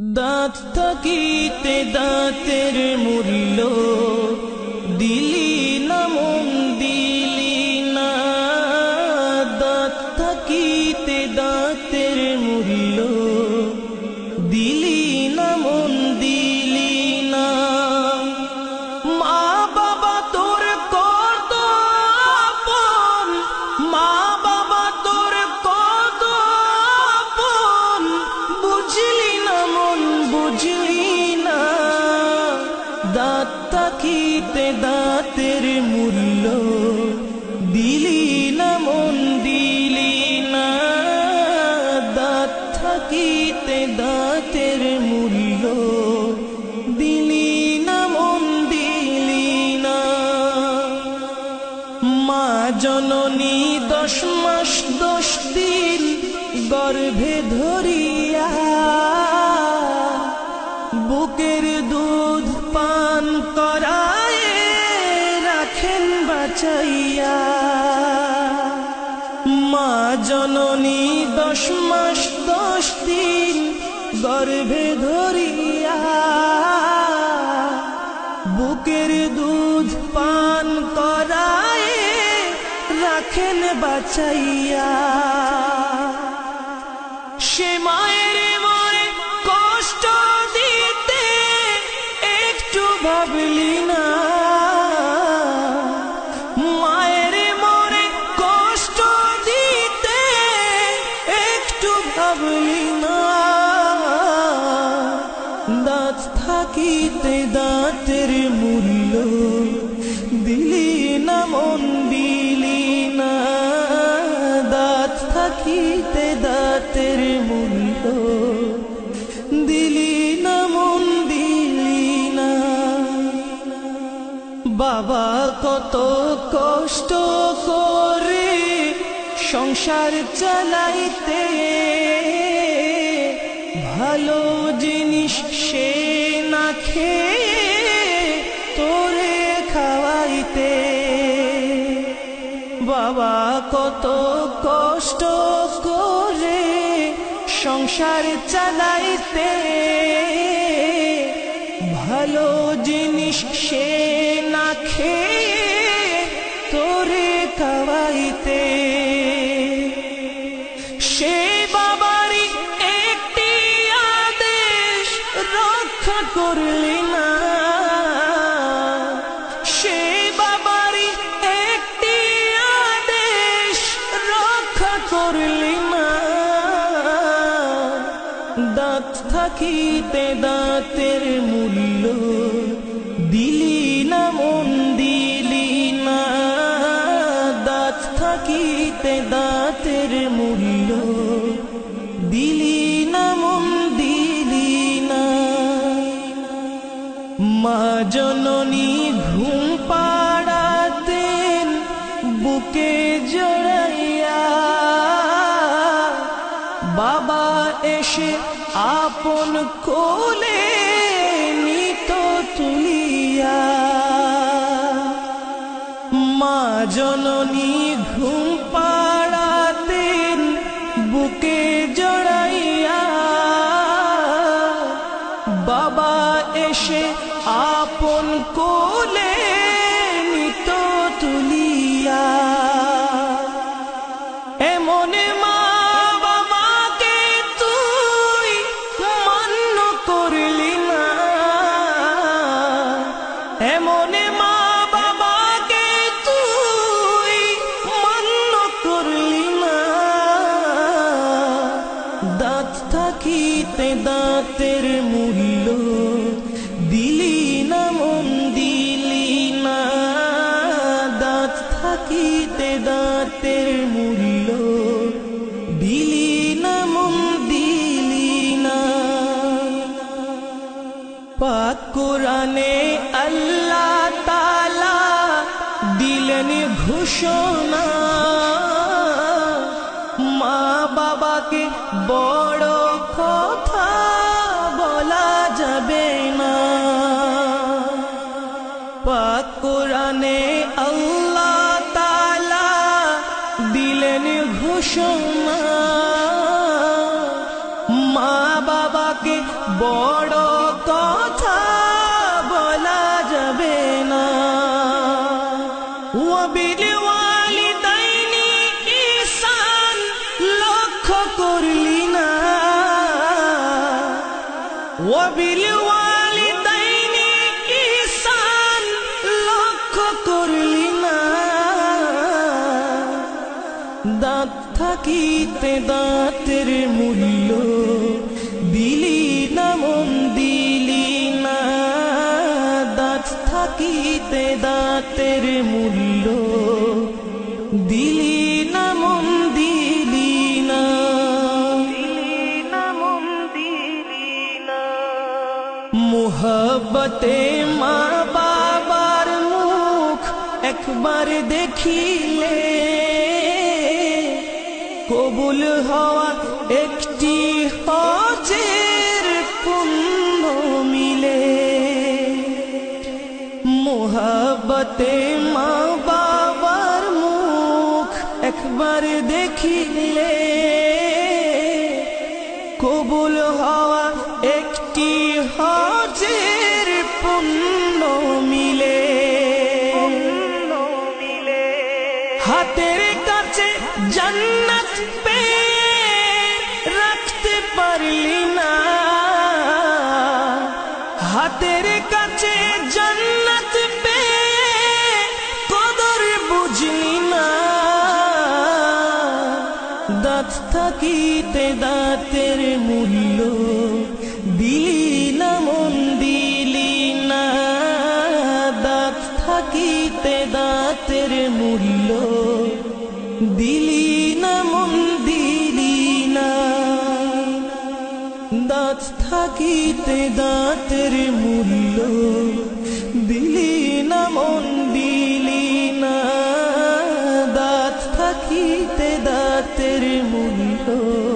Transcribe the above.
দাঁত থাকিতে দাঁতের মূল্য। থাকিতে দাঁতের মূল্য, দিলি না মন, দিলি না। মা জননী দশ মাস দশ দিন গর্ভে ধরিয়া বুকের দুধ পান করায় রাখেন বাঁচাইয়া। মা জননী দশ মাস দশ দিন গর্ভে ধরিয়া বুকের দুধ পান করায় রাখেন বাঁচাইয়া। সে মায়ের দিলি না মন, দিলি না দাঁত, থাকিতে দাঁতের মূল্য। দিলি না মন, দিলি না। বাবা কত কষ্ট করে সংসার চালাইতে। ভালো জিনিস সে না খেয়ে সংসার চালাইতে, ভালো জিনিস সে না খেয়ে তোরে খাওয়াইতে। সে বাবারই একটি আদেশ রক্ষা করলি না। দাঁত থাকিতে দাঁতের মূল্য দিলি না, মন দিলি না। দাঁত থাকিতে দাঁতের মূল্য দিলি না, মন দিলি না। মা বাবা এসে আপন কোলে নিত তুলিয়া। মা জননী ঘুম থাকিতে দাঁতের মূল্য। দিলি না মন, দিলি না দাঁত, থাকিতে দাঁতের মূল্য। দিলি না মন, দিলি না। পাক কোরআনে আল্লাহ তালা দিলেন ঘোষণা। মা বাবাকে বড় কথা বলা যাবে না। পাক কোরআনে আল্লাহ তালা দিলেন ঘোষণা মা বাবাকে বড় ওয়ালিদাইনি ইহসান লক্ষ্য করলি দাঁত থাকিতে দাঁতের মূল্য দিলি না, মন দিলি না। দাঁত থাকিতে দাঁতের মূল্য মোহব্বতে মা বাবার মুখ একবার দেখিলে। কবুল হওয়া একটি হজের পুণ্য মিলে। মোহব্বতে মা বাবার মুখ একবার দেখিলে। কবুল হওয়া হজের পুণ্য মিলে। হাতের কাছে জান্নাত পেয়ে রাখতে পারলি না। হাতের কাছে জান্নাত পেয়ে কদর বুঝলি না। দাঁত থাকিতে দাঁতের মূল্য দিলি মূল্য। দিলি না মন, দিলি না। দাঁত থাকিতে দাঁতের মূল্য। দিলি না মন, দিলি না। দাঁত থাকিতে দাঁতের মূল্য।